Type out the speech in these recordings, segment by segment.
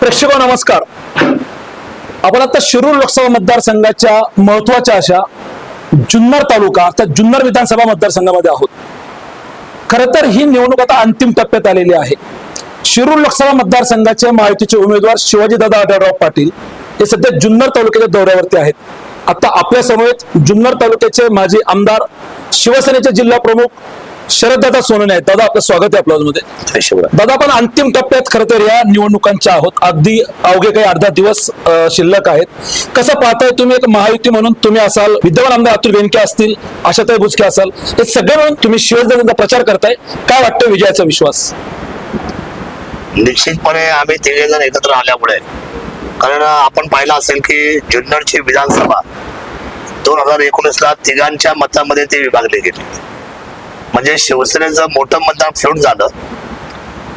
प्रेक्षक हो, नमस्कार. आपण आता शिरूर लोकसभा मतदारसंघाच्या महत्त्वाच्या अशा जुन्नर तालुका अर्थात जुन्नर विधानसभा मतदारसंघामध्ये आहोत. खरं तर ही निवडणूक आता अंतिम टप्प्यात आलेली आहे. शिरूर लोकसभा मतदारसंघाचे महायुतीचे उमेदवार शिवाजीदादा आढळराव पाटील हे सध्या जुन्नर तालुक्याच्या दौऱ्यावरती आहेत. आता आपल्या समवेत जुन्नर तालुक्याचे माजी आमदार शिवसेनेचे जिल्हा प्रमुख शरददादा सोनवणे आहेत. दादा आपलं स्वागत आहे आपल्या मध्ये. दादा आपण अंतिम टप्प्यात खरं तर या निवडणुकांच्या आहोत. अगदी अवघे काही अर्धा दिवस शिल्लक आहेत. कसं पाहताय तुम्ही? एक महायुती म्हणून तुम्ही असाल विद्यमान आमदार अतुल बेनके असतील आशाताई बुचके असाल हे सगळे म्हणून तुम्ही शिवसेनेचा प्रचार करताय. काय वाटतं विजयाचा विश्वास? निश्चितपणे आम्ही तिघे जण एकत्र आल्यामुळे कारण आपण पाहिलं असेल की जुन्नरची विधानसभा दोन हजार एकोणीस ला तिघांच्या मतामध्ये ती विभागली गेली. म्हणजे शिवसेनेचं मोठं मतदान फिरून झालं.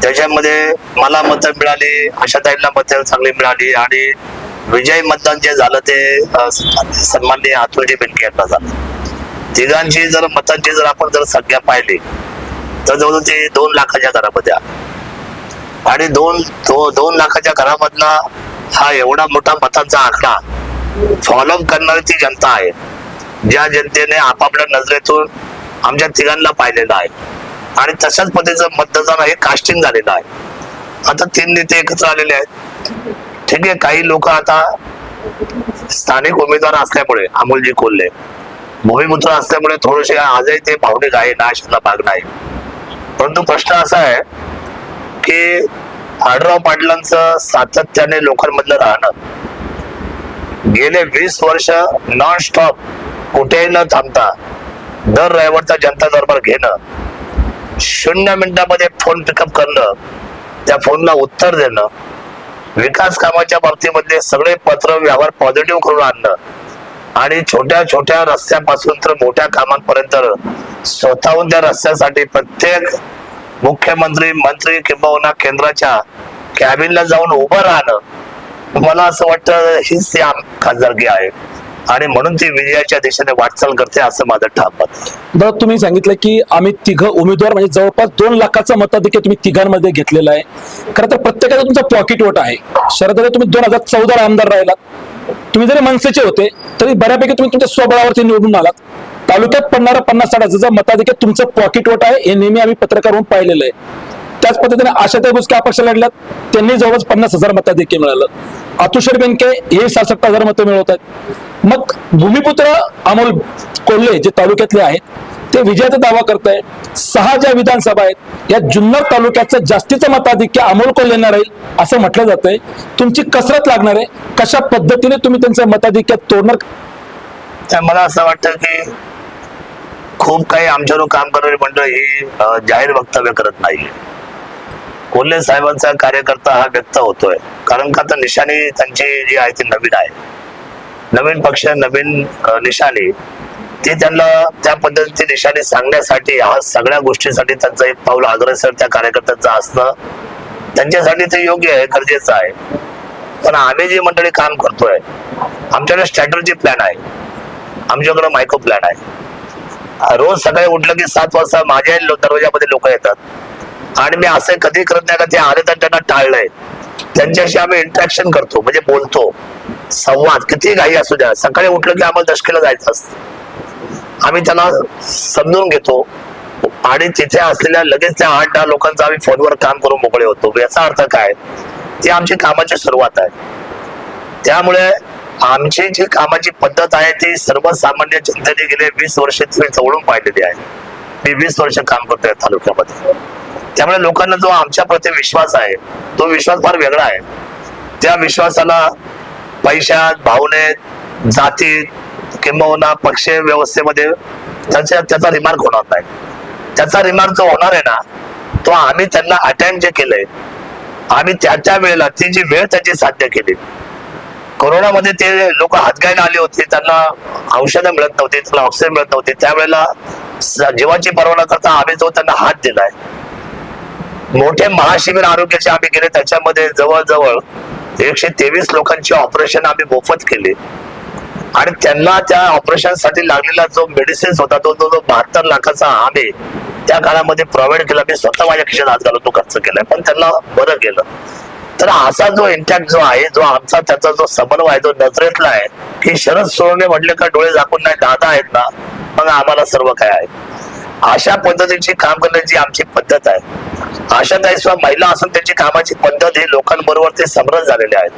त्याच्यामध्ये मला मतं मिळाली आशाताईंना मतं चांगली मिळाली आणि विजय मतदान जे झालं ते सन्माननीय अतुलजी बेनके यांना झालं. तिघांची जर मतांची जर आपण जर संख्या पाहिली तर जवळजवळ ते दोन लाखाच्या घरामध्ये आणि दोन दो, दोन लाखाच्या घरामधला हा एवढा मोठा मतांचा आकडा फॉलो करणारी ती जनता आहे. ज्या जनतेने आपापल्या नजरेतून आमच्या तिघांना पाहिलेलं आहे. आणि तशाच पद्धतीचं मतदान हे कास्टिंग झालेलं आहे. आता तीन नेते एकत्र आलेले आहेत. ठीक आहे काही लोक आता स्थानिक उमेदवार असल्यामुळे अमोलजी कोल्हे. भूमिपुत्र असल्यामुळे थोडेसे आजही ते भावनिक आहे नाशाला भाग नाही. परंतु प्रश्न असा आहे की आडराव पाटलांचं सातत्याने लोकांमधलं राहणं. गेले वीस वर्ष नॉन स्टॉप कुठेही न थांबता दर रविवारचा जनता दरबार घेणं शून्य मिनिटामध्ये फोन पिकअप करणं त्या फोनला उत्तर देणं विकास कामाच्या बाबतीमध्ये सगळे पत्र व्यवहार पॉझिटिव्ह करून आणणं आणि छोट्या छोट्या रस्त्यापासून तर मोठ्या कामांपर्यंत स्वतःहून त्या रस्त्यासाठी प्रत्येक मुख्यमंत्री मंत्री किंबहुना केंद्राच्या कॅबिनला जाऊन उभं राहणं मला असं वाटतं हीच ती खासदारकी आहे. आणि म्हणून ती विजयाच्या दिशेने वाटचाल करते असं माझं ठाम मत. आहे. दादा तुम्ही सांगितलं की आम्ही तिघ उमेदवार म्हणजे जवळपास दोन लाखाचा मताधिक्य तुम्ही तिघांमध्ये घेतलेला आहे. खरं तर प्रत्येकाचा तुमचा पॉकेट वोट आहे. शरद तुम्ही दोन हजार चौदा आमदार राहिलात. तुम्ही जरी मनसेचे होते तरी बऱ्यापैकी तुम्ही तुमच्या स्वबळावरती निवडून आलात. तालुक्यात पडणारा पन्नास साठ हजारचा मताधिक्य तुमचं पॉकेट वोट आहे हे नेहमी आम्ही पत्रकार म्हणून पाहिलेलं आहे. त्याच पद्धतीने आशाताई बुचके अपक्ष लढल्यात. त्यांनी जवळपास पन्नास हजार मताधिक्य मिळालं. अतुषर बेनके हे शासक हजार मतं मिळवत आहेत मग भूमिपुत्र अमोल कोल्हे जे तालुक्यातले आहेत ते विजयाचा दावा करताय सहा ज्या विधानसभा आहेत या जुन्नर तालुक्याचं जास्तीचं मताधिक्य अमोल कोल्हेंना राहील असं म्हटलं जातंय. तुमची कसरत लागणार आहे. कशा पद्धतीने तुम्ही त्यांचं मताधिक्य तोडणार? मला असं वाटतं की खूप काही आमच्यावर काम करणारी मंडळ हे जाहीर वक्तव्य करत नाही कोल्हे साहेबांचा कार्यकर्ता हा व्यक्त होतोय. कारण का आता निशाणी त्यांची जी आहे ती नवीन आहे. नवीन पक्ष नवीन निशाणी ते त्यांना त्या पद्धतीची निशाणी सांगण्यासाठी हा सगळ्या गोष्टीसाठी त्यांचं एक पाऊल अग्रेसर त्या कार्यकर्त्यांचं असणं त्यांच्यासाठी ते योग्य आहे गरजेचं आहे. पण आम्ही जी मंडळी काम करतोय आमच्याकडे स्ट्रॅटर्जी प्लॅन आहे. आमच्याकडे मायक्रो प्लॅन आहे. रोज सकाळी उठलं की सात वाजता माझ्या दरवाजामध्ये लोक येतात. आणि मी असं कधी करत नाही का ते आले तर त्यांना टाळलंय. त्यांच्याशी आम्ही इंटरॅक्शन करतो म्हणजे बोलतो. संवाद किती घाई असू द्या. सकाळी उठलं की आम्हाला दशकेला जायचं असतं आम्ही त्यांना समजून घेतो. आणि तिथे असलेल्या लगेच त्या आठ दहा लोकांचा आम्ही फोनवर काम करून मोकळे होतो. याचा अर्थ काय? ती आमची कामाची सुरुवात आहे. त्यामुळे आमची जी कामाची पद्धत आहे ती सर्वसामान्य जनतेने गेले वीस वर्ष तुम्ही जवळून पाहिलेली आहे. मी वीस वर्ष काम करतोय तालुक्यामध्ये. त्यामुळे लोकांना जो आमच्या प्रति विश्वास आहे तो विश्वास फार वेगळा आहे. त्या विश्वासाला पैशात भावनेत जातीत किंबहुना पक्ष व्यवस्थेमध्ये त्याच्या त्याचा रिमार्क होणार नाही. त्याचा रिमार्क जो होणार आहे ना तो आम्ही त्यांना अटेम्प्ट जे केलंय आम्ही त्या त्या वेळेला ती जी वेळ त्याची साध्य केली. कोरोनामध्ये ते लोक हातगायला आले होते त्यांना औषधं मिळत नव्हती त्यांना ऑक्सिजन मिळत नव्हते. त्यावेळेला जीवाची पर्वा न करता आम्ही जो त्यांना हात दिलाय मोठे महाशिबिर आरोग्याचे आम्ही केले. त्याच्यामध्ये जवळजवळ एकशे तेवीस लोकांची ऑपरेशन आम्ही मोफत केले. आणि त्यांना त्या ऑपरेशनसाठी लागलेला जो मेडिसिन्स होता तो जो बहात्तर लाखाचा आम्ही त्या काळामध्ये प्रोव्हाइड केला. मी स्वतः माझ्या खिशात हात घालून तो खर्च केलाय पण त्यांना बरं केलं तर असा जो इंटॅक्ट जो आहे जो आमचा त्याचा जो समन्वय आहे जो नजरेतला आहे की शरद सोळने म्हटले का डोळे झाकून नाही दादा आहेत ना मग आम्हाला सर्व काय आहे? अशा पद्धतीची काम करण्याची आमची पद्धत आहे. आशाताई सुद्धा महिला असून त्यांची कामाची पद्धत ही लोकांबरोबर ते समरस झालेले आहेत.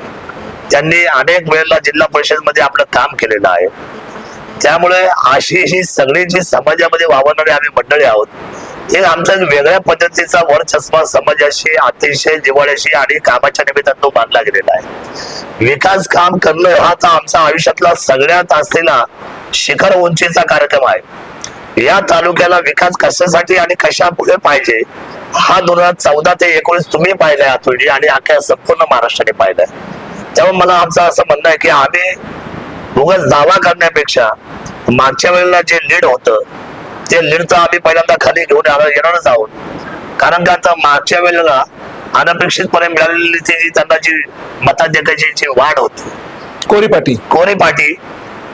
त्यांनी अनेक वेळेला जिल्हा परिषदमध्ये आपलं काम केलेलं आहे. त्यामुळे अशी ही सगळी जी समाजामध्ये वावरणारी आम्ही मंडळी आहोत हे आमचा वेगळ्या पद्धतीचा वर चष्मा समाजाशी अतिशय जिवाळ्याशी आणि कामाच्या निमित्तानं तो बांधला गेलेला आहे. विकास काम करणं हा तर आमचा आयुष्यातला सगळ्यात असलेला शिखर उंचीचा कार्यक्रम आहे. या तालुक्याला विकास कशासाठी आणि कशा पुढे पाहिजे? हा दोन हजार चौदा ते एकोणीस तुम्ही पाहिलाय अतुलजी आणि अख्या संपूर्ण महाराष्ट्राने पाहिलाय. त्यामुळे मला आमचं असं म्हणणं आहे की आम्ही उगाच दावा करण्यापेक्षा मागच्या वेळेला जे लीड होतं ते लीड तर आम्ही पहिल्यांदा खाली घेऊन येणार- येणारच आहोत. कारण का आता मागच्या वेळेला अनपेक्षितपणे मिळालेली ती त्यांना जी मताधिकाची जी वाढ होती. कोरी पाटी. कोणी पाटी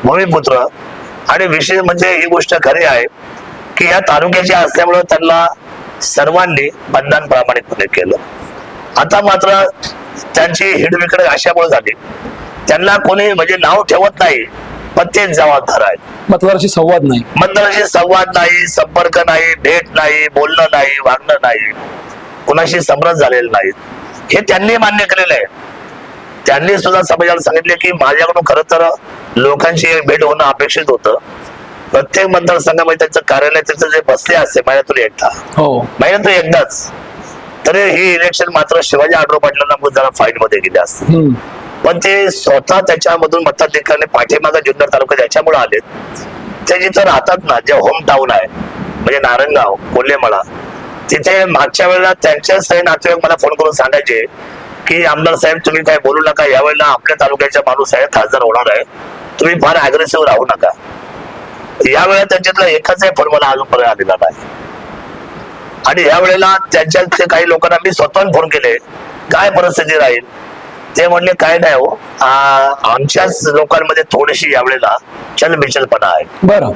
भूमिपुत्र आणि विशेष म्हणजे ही गोष्ट खरी आहे की या तालुक्याची असल्यामुळे त्यांना सर्वांनी मतदान प्रामाणिकपणे केलं. आता मात्र त्यांची हिडविकडे अशामुळे झाली. त्यांना कोणी म्हणजे नाव ठेवत नाही पण तेच जबाबदार आहेत. मतदाराशी संवाद नाही. मतदाराशी संवाद नाही संपर्क नाही भेट नाही बोलणं नाही वागणं नाही. कुणाशी समरस झालेलं नाही. हे त्यांनी मान्य केलेलं आहे. त्यांनी सुद्धा समाजाला सांगितले की माझ्याकडून खरं तर लोकांची एक भेट होणं अपेक्षित होतं. प्रत्येक मतदारसंघामध्ये त्यांचं कार्यालय त्यांचं जे बसले असते महिन्यातून एकदा. हो. महिन्यातून एकदाच. तरी ही इलेक्शन मात्र शिवाजी आढळराव पाटलांना जरा फाईटमध्ये गेले असते. पण ते स्वतः त्याच्यामधून मताधिकाने पाठीमागे जुन्नर तालुक्यात याच्यामुळे आले ते जिथं राहतात ना जे होम टाउन आहे म्हणजे नारंगाव कोल्हेमळा तिथे मागच्या वेळेला त्यांचे सगळे नातेवाईक मला फोन करून सांगायचे की आमदार साहेब तुम्ही काय बोलू नका यावेळेला आपल्या तालुक्याचा माणूस आहे खासदार होणार आहे तुम्ही फार अग्रेसिव्ह राहू नका. यावेळेला त्यांच्यातला एकाचाही फोन मला अजूनपर्यंत आलेला नाही. आणि या वेळेला त्यांच्यातले काही लोकांना मी स्वतःहून फोन केले काय परिस्थिती राहील? ते म्हणले काय नाही हो आमच्याच लोकांमध्ये थोडीशी यावेळेला चलबिचलपणा आहे. बरं.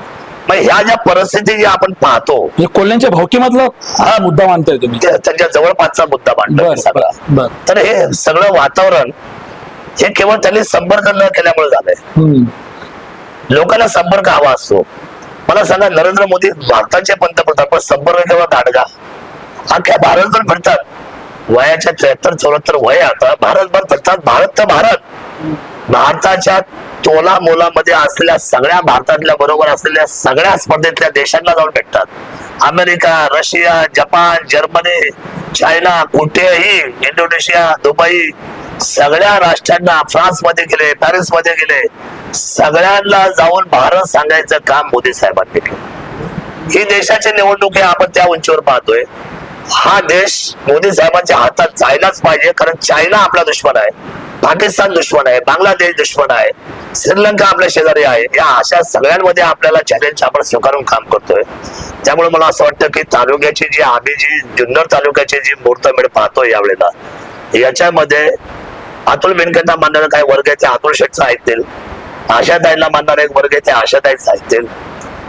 मग ह्या ज्या परिस्थिती ज्या आपण पाहतो म्हणजे कोल्ह्यांच्या भावकीमधला हा मुद्दा मानताय तुम्ही. त्या- त्यांच्या जवळपासचा मुद्दा मांडतो सगळा. बर. तर हे सगळं वातावरण हे केवळ त्यांनी संपर्क न केल्यामुळे झालंय. लोकांना संपर्क हवा असतो. मला सांगा नरेंद्र मोदी भारताचे पंतप्रधान पण संपर्क केव्हा दाडगा? अख्ख्या भारतभर फिरतात वयाच्या त्र्याहत्तर चौऱ्याहत्तर वय आता भारतभर फिरतात भारत तर भारत. भारताच्या तोला मोलामध्ये असलेल्या सगळ्या भारतातल्या बरोबर असलेल्या सगळ्या स्पर्धेतल्या देशांना जाऊन भेटतात. America Russia Japan Germany China कुठेही इंडोनेशिया दुबई सगळ्या राष्ट्रांना फ्रान्समध्ये गेले पॅरिसमध्ये गेले सगळ्यांना जाऊन भारत सांगायचं काम मोदी साहेबांनी केलं. ही देशाची निवडणूक आहे आपण त्या उंचीवर पाहतोय. हा देश मोदी साहेबांच्या हातात जायलाच पाहिजे कारण चायना आपला दुश्मन आहे. पाकिस्तान दुश्मन आहे बांगलादेश दुश्मन आहे श्रीलंका आपल्या शेजारी आहे. या अशा सगळ्यांमध्ये आपल्याला चॅलेंज आपण स्वीकारून काम करतोय. त्यामुळे मला असं वाटतं की तालुक्याची जी आम्ही जी जुन्नर तालुक्याची जी मुहूर्तमेढ पाहतोय यावेळेला याच्यामध्ये अतुल बेनकेंना मानणारे काही वर्ग आहे ते अतुल शेठ ऐकतील आशाताईंना मानणारा एक वर्ग आहे ते आशाताई ऐकतील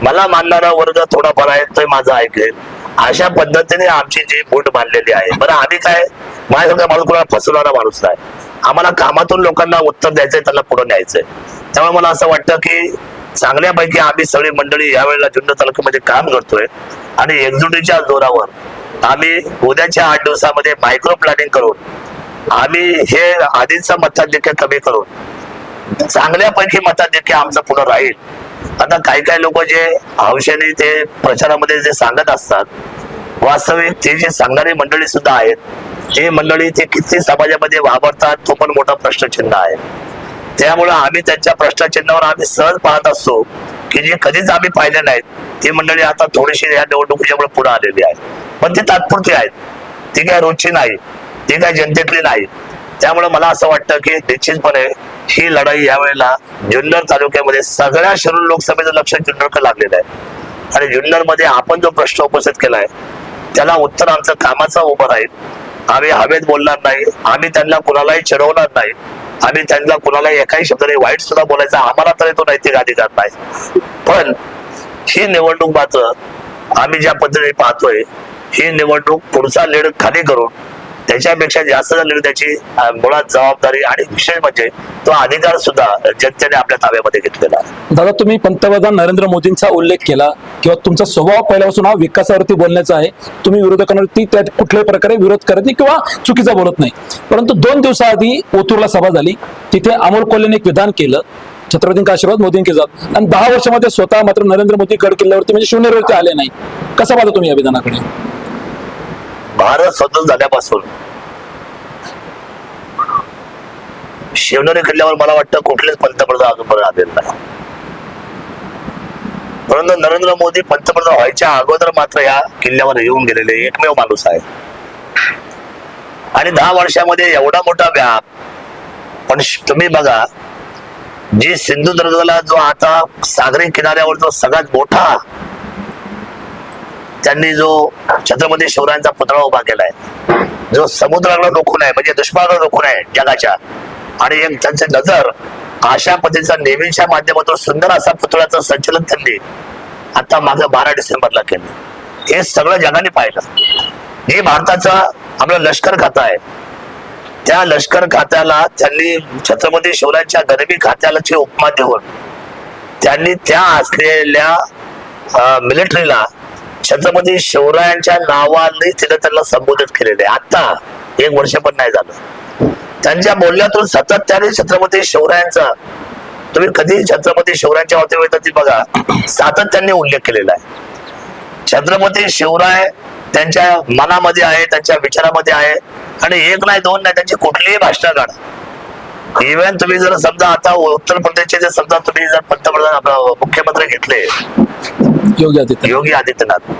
मला मानणारा वर्ग थोडाफार आहे तो माझा ऐकेल. अशा पद्धतीने आमची जी बोट बांधलेली आहे. बरं आम्ही काय माझ्यासारखा माणूस कोणाला फसवणारा माणूस नाही. आम्हाला कामातून लोकांना उत्तर द्यायचंय त्यांना पुढे न्यायचंय. त्यामुळे मला असं वाटतं की चांगल्यापैकी आम्ही सगळी मंडळी यावेळेला जुन्नर तालुक्यामध्ये काम करतोय. आणि एकजुटीच्या जोरावर आम्ही उद्याच्या आठ दिवसामध्ये मायक्रो प्लॅनिंग करून आम्ही हे आधीचं मताधिक्य कमी करून चांगल्यापैकी मताधिक्य आमचं पुढे राहील. आता काही काही लोक जे हौशाने ते प्रचारामध्ये जे सांगत असतात वास्तविक ते जे सांगणारी मंडळी सुद्धा आहेत हे मंडळी ते किती समाजामध्ये वावरतात तो पण मोठा प्रश्नचिन्ह आहे. त्यामुळे आम्ही त्यांच्या प्रश्नचिन्हावर आम्ही सहज पाहत असतो की जे कधीच आम्ही पाहिले नाहीत. ती मंडळी आता थोडीशी या निवडणुकीच्यामुळे पुढे आलेली आहे पण ते तात्पुरती आहेत. ती काय रोजची नाही. ती काय जनतेतली नाही. त्यामुळे मला असं वाटतं की निश्चितपणे ही लढाई यावेळेला जुन्नर तालुक्यामध्ये सगळ्या शिरूर लोकसभेचं लक्ष जुन्नरकडे लागलेलं आहे. आणि जुन्नरमध्ये आपण जो प्रश्न उपस्थित केलाय त्याला उत्तर आमचं कामाचा उभं राहील. आम्ही हवेत बोलणार नाही. आम्ही त्यांना कुणालाही चिडवणार नाही. आम्ही त्यांना कुणालाही एकाही शब्दाने वाईट सुद्धा बोलायचा आम्हाला तरी तो नैतिक अधिकार नाही. पण ही निवडणूक मात्र आम्ही ज्या पद्धतीने पाहतोय ही निवडणूक पुढचा लेड खाली करून त्याच्यापेक्षा जास्त झालेली त्याची मुळात जबाबदारी आणि विशेष म्हणजे तो अधिकार सुद्धा जनतेने आपल्या ताब्यामध्ये घेतलेला दादा तुम्ही पंतप्रधान नरेंद्र मोदींचा उल्लेख केला किंवा तुमचा स्वभाव पहिल्यापासून हा विकासावरती बोलण्याचा आहे. तुम्ही विरोधकांवरती त्या कुठल्याही प्रकारे विरोध करत नाही किंवा चुकीचा बोलत नाही. परंतु दोन दिवसाआधी ओतूरला सभा झाली. तिथे अमोल कोल्हेने एक विधान केलं. छत्रपतींचा आशीर्वाद मोदींचे जात. आणि दहा वर्षामध्ये स्वतः मात्र नरेंद्र मोदी गड किल्ल्यावरती म्हणजे शिवनेरीवरती आले नाही. कसं पाहता तुम्ही या विधानाकडे? भारत स्वतंत्र झाल्यापासून. शिवनेरी किल्ल्यावर मला वाटतं कुठलेच पंतप्रधान अजूनपर्यंत आलेले नाही. परंतु नरेंद्र मोदी पंतप्रधान व्हायच्या अगोदर मात्र या किल्ल्यावर येऊन गेलेले एकमेव माणूस आहे. आणि दहा वर्षामध्ये एवढा मोठा व्याप. पण तुम्ही बघा जी सिंधुदुर्गला जो आता सागरी किनाऱ्यावर जो सगळ्यात मोठा त्यांनी जो छत्रपती शिवरायांचा पुतळा उभा केलाय जो समुद्राला रोखून आहे म्हणजे दुष्काळाला रोखून आहे जगाच्या आणि एक त्यांची नजर अशा पद्धतीचा नेहमीच्या माध्यमातून सुंदर असा पुतळ्याचं संचलन त्यांनी आता मागे बारा डिसेंबरला केलं. हे सगळं जगाने पाहिलं. हे भारताचा आपलं लष्कर खातं आहे. त्या लष्कर खात्याला त्यांनी छत्रपती शिवरायांच्या गरिबी खात्याला उपमा देऊन त्यांनी त्या असलेल्या मिलिटरीला छत्रपती शिवरायांच्या नावाने तिने त्यांना संबोधित केलेले. आहे. आता एक वर्ष पण नाही झालं. त्यांच्या बोलण्यातून सातत्याने छत्रपती शिवरायांचा तुम्ही कधी छत्रपती शिवरायांच्या बाबतीत बघा. सातत्याने उल्लेख केलेला आहे. छत्रपती शिवराय त्यांच्या मनामध्ये आहे त्यांच्या विचारामध्ये आहे. आणि एक नाही दोन नाही त्यांची कुठलीही भाषणं काढा. इव्हन तुम्ही जर समजा आता उत्तर प्रदेशचे जर समजा तुम्ही जर पंतप्रधान आपलं मुख्यमंत्री घेतले योगी आदित्यनाथ. योगी आदित्यनाथ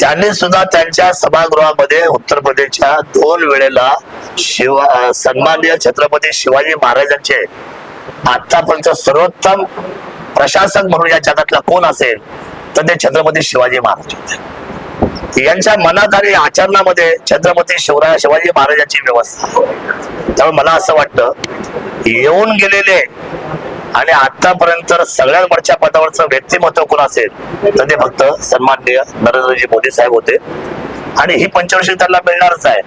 त्यांनी सुद्धा त्यांच्या सभागृहामध्ये उत्तर प्रदेशच्या दोन वेळेला शिवा अं, सन्माननीय छत्रपती शिवाजी महाराजांचे आतापर्यंत सर्वोत्तम प्रशासक म्हणून या जगातला कोण असेल तर ते छत्रपती शिवाजी महाराज होते. यांच्या मनात आणि आचरणामध्ये छत्रपती शिवराय शिवाजी महाराजांची व्यवस्था. त्यामुळे मला असं वाटतं येऊन गेलेले आणि आतापर्यंत सगळ्यात वरच्या पदावरचं व्यक्तिमत्व कोण असेल तर ते फक्त सन्माननीय नरेंद्रजी मोदी साहेब होते. आणि ही पंचवर्षी त्यांना मिळणारच आहे.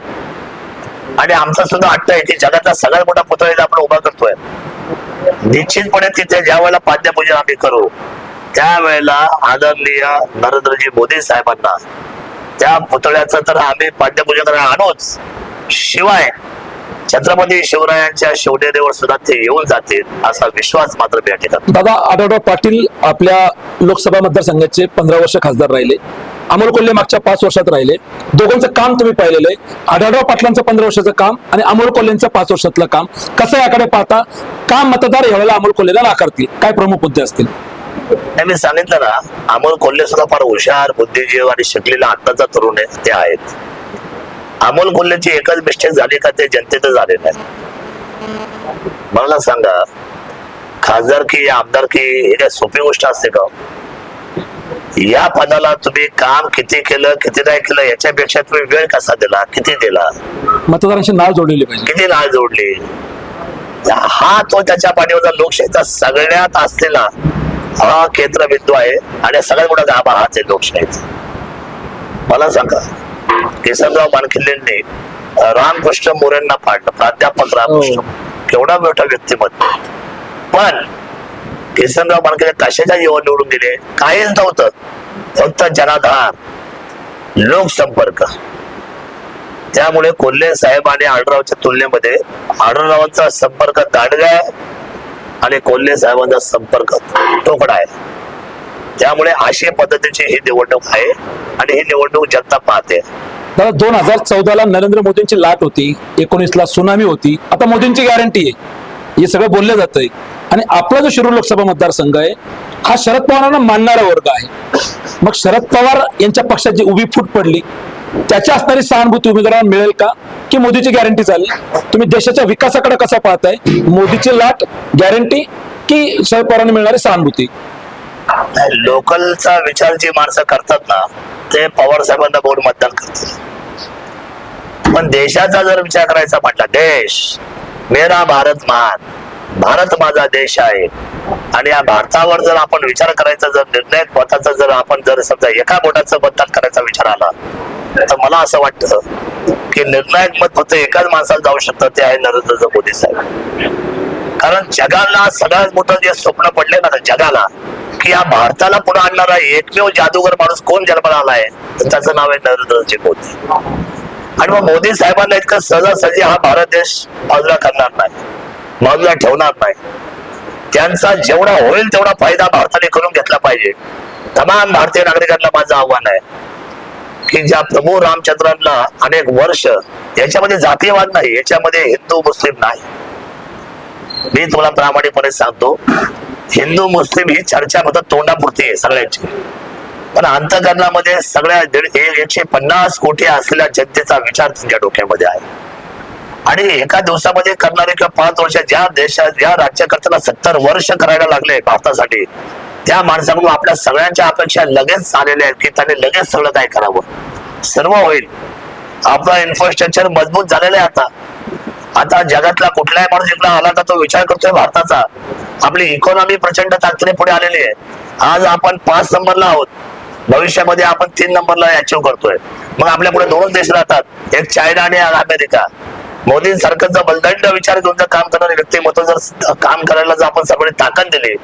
आणि आमचा सुद्धा वाटतं आहे की जगातला सगळ्यात मोठा पुतळा इथे आपण उभा करतोय. निश्चितपणे तिथे ज्या वेळेला पाद्यपूजन आम्ही करू त्यावेळेला आदरणीय नरेंद्रजी मोदी साहेबांना त्या पुतळ्याचं तर आम्ही पाद्यपूजन आणूच. शिवाय छत्रपती शिवरायांच्या शिवनेरीवर सुद्धा ते येऊन जातील असा विश्वास मात्र मी या ठिकाणी दादा आढळराव पाटील आपल्या लोकसभा मतदारसंघाचे पंधरा वर्ष खासदार राहिले. अमोल कोल्हे मागच्या पाच वर्षात राहिले. दोघांचं काम तुम्ही पाहिलेलं आहे. आढळराव पाटलांचं पंधरा वर्षाचं काम आणि अमोल कोल्हेंचं पाच वर्षातलं काम. कसं याकडे पाहता? का मतदार यावेळेला अमोल कोल्हेला नाकारतील? काय प्रमुख मुद्दे असतील? नाही, मी सांगितलं ना अमोल कोल्हे सुद्धा फार हुशार बुद्धिजीव आणि शिकलेला आत्ताचा तरुण आहे ते आहेत. अमोल कोल्हेची एकच मिस्टेक झाली का ते जनतेचं झाले नाही. मला सांगा खासदारकी आमदारकी ही काय सोपी गोष्ट असते का? या पदाला तुम्ही काम किती केलं किती नाही केलं याच्यापेक्षा तुम्ही वेळ कसा दिला किती दिला? मतदारांशी नाव जोडलेली पाहिजे. किती नाळ जोडली? हा तो त्याच्या पाठीवरचा लोकशाहीचा सगळ्यात असलेला हा केंद्रबिंदू आहे आणि सगळ्यात मोठा गाभा हाच आहे. लोकशाहीचा मला सांगा केशवराव मानखिल्लेंनी रामकृष्ण मोरेंना पाडलं प्राध्यापक रामकृष्ण केवढा मोठा व्यक्तिमत्व. पण केशवराव मानखिल्ले कशाच्या जीवन निवडून गेले? काहीच नव्हतं. फक्त जनाधार लोकसंपर्क. त्यामुळे कोल्हे साहेब आणि आढळरावच्या तुलनेमध्ये आढळरावांचा संपर्क दांडगा आणि कोल्हे साहेबांचा संपर्क तोकडा आहे. त्यामुळे अशा पद्धतीची ही निवडणूक आहे आणि ही निवडणूक जनता पाहते. दादा दोन हजार चौदाला नरेंद्र मोदींची लाट होती एकोणीसला सुनामी होती आता मोदींची गॅरंटी आहे. हे सगळं बोललं जातंय. आणि आपला जो शिरूर लोकसभा मतदारसंघ आहे हा शरद पवारांना मानणारा वर्ग आहे. मग शरद पवार यांच्या पक्षात जी उभी फूट पडली त्याच्या असणारी सहानुभूती उमेदवारांना मिळेल का? की मोदीची गॅरंटी चालेल तुम्ही देशाच्या विकासाकडे कसा पाहताय? मोदीची लाट गॅरंटी की शरद पवारांना मिळणारी सहानुभूती? लोकलचा विचार जी माणसं करतात ना ते पवार साहेबांना बोर्ड मतदान करतात पण देशाचा जर विचार करायचा म्हटला देश मेरा भारत महान भारत माझा देश आहे. आणि या भारतावर जर आपण विचार करायचा जर निर्णय मताचा जर आपण जर समजा एका बोटाचं मतदान करायचा विचार आला तर मला असं वाटतं की निर्णायक मत फक्त एकाच माणसाला जाऊ शकतं ते आहे नरेंद्र मोदी साहेब. कारण जगाला सगळ्यात मोठं जे स्वप्न पडले ना जगाला की या भारताला पुढे आणणारा एकमेव जादूगर माणूस कोण जन्माला आलाय तर त्याचं नाव आहे नरेंद्रजी मोदी. आणि मग मोदी साहेबांना इतकं सहजासहजी हा भारत देश बाजूला करणार नाही. बाजूला ठेवणार नाही. त्यांचा जेवढा होईल तेवढा फायदा भारताने करून घेतला पाहिजे. तमाम भारतीय नागरिकांना माझं आव्हान आहे की ज्या प्रभू रामचंद्रांना अनेक वर्ष याच्यामध्ये जातीयवाद नाही याच्यामध्ये हिंदू मुस्लिम नाही. मी तुम्हाला प्रामाणिकपणे सांगतो हिंदू मुस्लिम ही चर्चा फक्त तोंडापुरती आहे सगळ्यांची. पण अंतकरणामध्ये सगळ्या एकशे पन्नास कोटी असलेल्या जनतेचा विचार त्यांच्या डोक्यामध्ये आहे. आणि एका दिवसामध्ये करणारे किंवा पाच वर्ष ज्या देशात ज्या राज्यकर्त्याला सत्तर वर्ष करायला लागले भारतासाठी त्या माणसाकडून आपल्या सगळ्यांच्या अपेक्षा लगेच आलेल्या आहेत की त्याने लगेच सगळं काय करावं. सर्व होईल. आपला इन्फ्रास्ट्रक्चर मजबूत झालेलं आहे आता. आता जगातला कुठलाही माणूस इकडे आला का तो विचार करतोय भारताचा. आपली इकॉनॉमी प्रचंड ताकदीने पुढे आलेली आहे. आज आपण पाच नंबरला आहोत. भविष्यामध्ये आपण तीन नंबरला अचीव करतोय. मग आपल्या पुढे दोनच देश राहतात. एक चायना आणि अमेरिका. मोदींसारखं जर बलदंड विचार घेऊन जर काम करणारे व्यक्तिमत्व जर काम करायला जर आपण सगळे ताकद दिली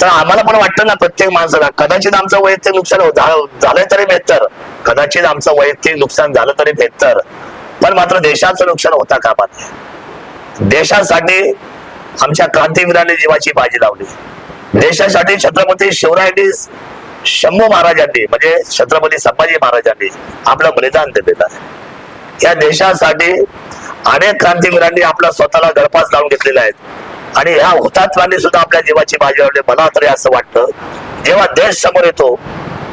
तर आम्हाला पण वाटतं ना प्रत्येक माणसाला कदाचित आमचं वैयक्तिक नुकसान हो- झालं तरी बेहतर कदाचित आमचं वैयक्तिक नुकसान झालं तरी बेहतर पण मात्र देशाचं नुकसान होता कामा नये. देशासाठी आमच्या क्रांतीवीरांनी जीवाची बाजी लावली. देशासाठी छत्रपती शिवरायांनी शंभू महाराजांनी म्हणजे छत्रपती संभाजी महाराजांनी आपलं बलिदान दिलेलं आहे. या देशासाठी अनेक क्रांतीवीरांनी आपला स्वतःला गळपास लावून घेतलेला आहे आणि ह्या हुतात्म्यांनी सुद्धा आपल्या जीवाची बाजी लावली. मला तरी असं वाटतं जेव्हा देश समोर येतो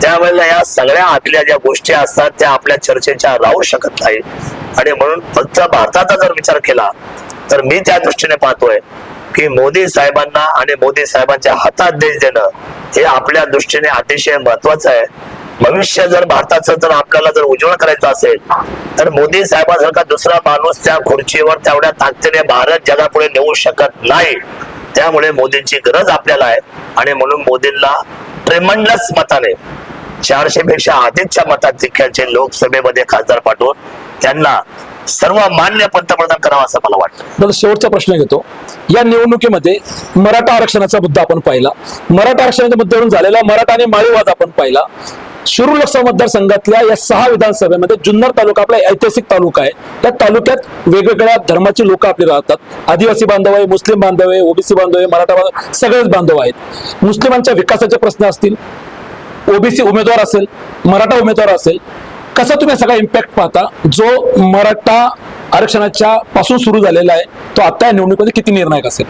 त्यावेळेला या सगळ्या आतल्या ज्या गोष्टी असतात त्या आपल्या चर्चेच्या राहू शकत नाही. आणि म्हणून फक्त भारताचा जर विचार केला तर मी त्या दृष्टीने पाहतोय की मोदी साहेबांना आणि मोदी साहेबांच्या हातात देश देणं हे आपल्या दृष्टीने अतिशय महत्वाचं आहे. भविष्य जर भारताचं जर आपल्याला जर उज्ज्वल करायचं असेल तर मोदी साहेबांसारखा दुसरा माणूस त्या खुर्चीवर तेवढ्या ताकदीने भारत जगापुढे नेऊ शकत नाही. त्यामुळे मोदींची गरज आपल्याला आहे. आणि म्हणून मोदींना ट्रेमंडस मताने चारशे पेक्षा अधिकच्या मतात लोकसभेमध्ये खासदार पाठवून त्यांना सर्व मान्य पंतप्रधान करावं असं मला वाटतं. मला शेवटचा प्रश्न घेतो. या निवडणुकीमध्ये मराठा आरक्षणाचा मुद्दा आपण पाहिला. मराठा आरक्षणाच्या मुद्द्यावरून झालेला मराठा आणि माळीवाद आपण पाहिला. शिरूर लोकसभा मतदारसंघातल्या या सहा विधानसभेमध्ये जुन्नर तालुका आपला ऐतिहासिक तालुका आहे. त्या तालुक्यात वेगवेगळ्या धर्माची लोक आपली राहतात. आदिवासी बांधव आहे मुस्लिम बांधव आहे ओबीसी बांधव आहे मराठा बांधव सगळेच बांधव आहेत. मुस्लिमांच्या विकासाचे प्रश्न असतील ओबीसी उमेदवार असेल मराठा उमेदवार असेल कसा तुम्ही सगळा इम्पॅक्ट पाहता? जो मराठा आरक्षणाच्या पासून सुरू झालेला आहे तो आता या निवडणुकीमध्ये किती निर्णायक असेल?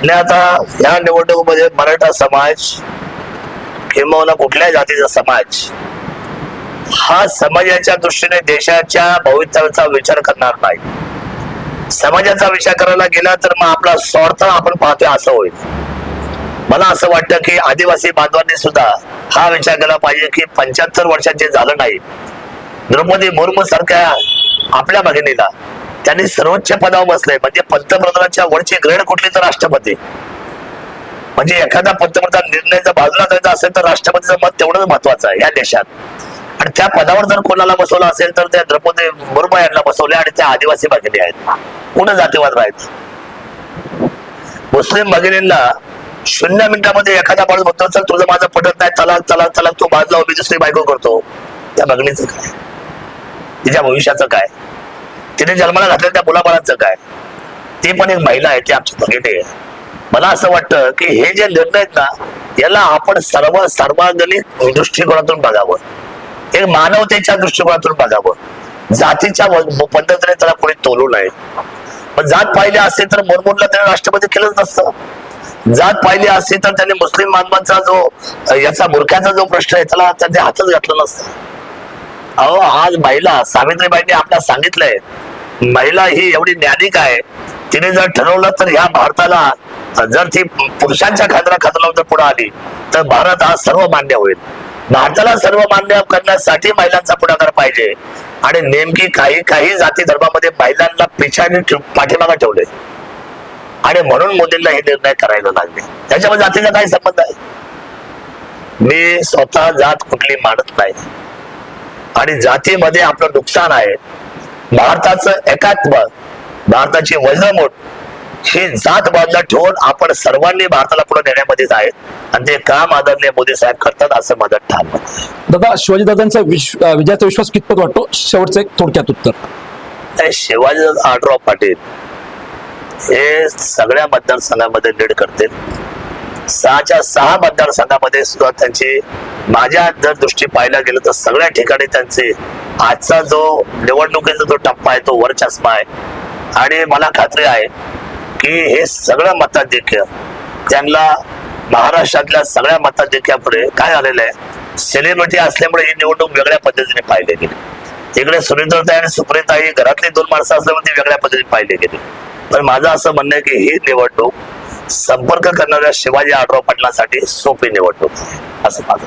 आणि आता या निवडणुकीमध्ये मराठा समाज किंबहुना कुठल्याही जातीचा समाज हा समाजाच्या दृष्टीने देशाच्या भवितव्याचा विचार करणार नाही. समाजाचा विचार करायला गेला तर मग आपला स्वार्थ आपण पाहतोय असं होईल. मला असं वाटतं की आदिवासी बांधवांनी सुद्धा हा विचार केला पाहिजे की पंच्याहत्तर वर्षाचे झालं नाही द्रौपदी मुर्मू सारख्या आपल्या भगिनीला त्यांनी सर्वोच्च पदावर बसले. म्हणजे पंतप्रधानाच्या वरची ग्रेड कुठली तर राष्ट्रपती. म्हणजे एखादा पंतप्रधान निर्णय जर बाजूला जायचा असेल तर राष्ट्रपतीचं मत तेवढंच महत्वाचं आहे या देशात. आणि त्या पदावर जर कोणाला बसवलं असेल तर त्या द्रौपदी मुर्मू यांना बसवले आणि त्या आदिवासी भगिनी आहेत. कुठं जातीवाद राहायचं मुस्लिम भगिनींना शून्य मिनिटामध्ये एखादा माणूस म्हणतो चल तुझं माझं पटत नाही तलाक तलाक तलाक तू बाजला उभी दुसरी बायको करतो. त्या भगिनीचं काय? तिच्या भविष्याचं काय? तिने जन्माला घातलेल्या त्या मुलाबाळांचं काय? ती पण एक महिला आहे ती आमची भगिनी आहे. मला असं वाटतं की हे जे निर्णय आहेत ना याला आपण सर्व सर्वांगीण दृष्टिकोनातून बघावं. एक मानवतेच्या दृष्टिकोनातून बघावं. जातीच्या पद्धतीने त्याला कोणी तोलू नये. पण जात पाहिली असते तर मुरमुरला त्याने राष्ट्रपती केलंच नसतं. जात पाहिली असते तर त्याने मुस्लिम बांधवांचा जो याचा बुरख्याचा जो प्रश्न आहे त्याला त्यांनी हातच घातलं नसतं. अहो आज महिला सावित्रीबाईंनी आपल्याला सांगितलंय महिला ही एवढी ज्ञानिक आहे. तिने जर ठरवलं तर ह्या भारताला जर ती पुरुषांच्या खात्याला खात्याला पुढे आली तर भारत हा सर्व मान्य होईल. भारताला सर्व मान्य करण्यासाठी महिलांचा पुढाकार पाहिजे. आणि नेमकी काही काही जाती धर्मामध्ये महिलांना पिछाने पाठीमागा ठेवले. आणि म्हणून मोदींना हे निर्णय करायला लागले. त्याच्यामध्ये जातीचा काय संबंध आहे? मी स्वतः जात कुठली मानत नाही. आणि जातीमध्ये आपलं नुकसान आहे. भारताचं एकात्म भारताची वजनमूठ ही जात बाजूला ठेवून आपण सर्वांनी भारताला पुढे नेण्यामध्येच आहेत आणि ते काम आदरणीय मोदी साहेब करतात असं माझं ठाम आहे. दादा शिवाजी दादांचा विश्व विजयाचा विश्वास कितपत वाटतो? शेवटचं एक थोडक्यात उत्तर. शिवाजी आढराव पाटील हे सगळ्या मतदारसंघामध्ये लीड करतील. सहाच्या सहा मतदारसंघामध्ये सुद्धा त्यांची माझ्या जर दृष्टी पाहायला गेलं तर सगळ्या ठिकाणी त्यांचे आजचा जो निवडणुकीचा जो टप्पा आहे तो वरचष्मा आहे. आणि मला खात्री आहे की हे सगळं मताधिक्य त्यांना महाराष्ट्रातल्या सगळ्या मताधिक्यापुढे काय आलेलं आहे? सेलिब्रिटी असल्यामुळे ही निवडणूक वेगळ्या पद्धतीने पाहिली गेली. इकडे सुरेंद्रताई आणि सुप्रियताई घरातली दोन माणसं असल्यामुळे ती वेगळ्या पद्धतीने पाहिली गेली. पण माझं असं म्हणणं आहे की ही निवडणूक संपर्क करणाऱ्या शिवाजी आढराव पाटलांसाठी सोपी निवडणूक आहे. असं माझं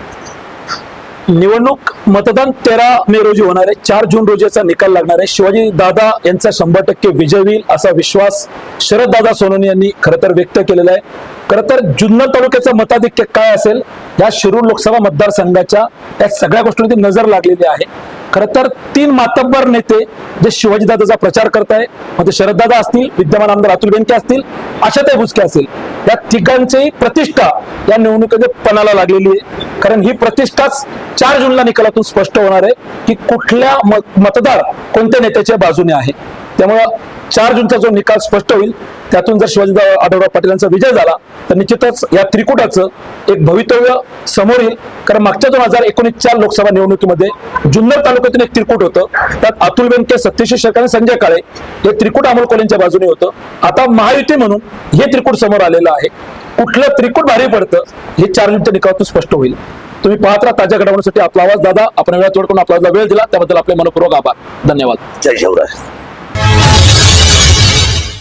निवडणूक मतदान तेरा मे रोजी होणार आहे. चार जून रोजी याचा निकाल लागणार आहे. शिवाजी दादा यांचा शंभर टक्के विजय होईल असा विश्वास शरद दादा सोनवणे यांनी खरं तर व्यक्त केलेला आहे. खरं तर जुन्नर तालुक्याचं मताधिक्य काय असेल? या शिरूर लोकसभा मतदारसंघाच्या या सगळ्या गोष्टींवरती नजर लागलेली आहे. खरं तर तीन मातब्बर नेते जे शिवाजीदादाचा प्रचार करताय मग ते शरददादा असतील विद्यमान आमदार अतुल बेनके असतील आशाताई भुसके असतील या तिघांची प्रतिष्ठा या निवडणुकीमध्ये पणाला लागलेली आहे. कारण ही प्रतिष्ठाच चार जूनला निकालातून स्पष्ट होणार आहे की कुठल्या मतदार कोणत्या नेत्याच्या बाजूने आहे. त्यामुळं चार जूनचा जो निकाल स्पष्ट होईल त्यातून जर शिवाजी आढळराव पाटीलांचा विजय झाला तर निश्चितच या त्रिकुटाचं एक भवितव्य समोर येईल. कारण मागच्या दोन हजार एकोणीसच्या लोकसभा निवडणुकीमध्ये जुन्नर तालुक्यातून एक त्रिकुट होतं. त्यात अतुल बेनके सत्यशील शेख आणि संजय काळे हे त्रिकूट अमोल कोलेंच्या बाजूने होतं. आता महायुती म्हणून हे त्रिकूट समोर आलेलं आहे. कुठलं त्रिकूट भारी पडतं हे चार जूनच्या निकालातून स्पष्ट होईल. तुम्ही पाहत राहा ताज्या घडामोडीसाठी आपला आवाज. दादा आपण वेळा तोडकून आपला वेळ दिला त्याबद्दल आपले मनपूर्वक आभार. धन्यवाद. जय शिवराज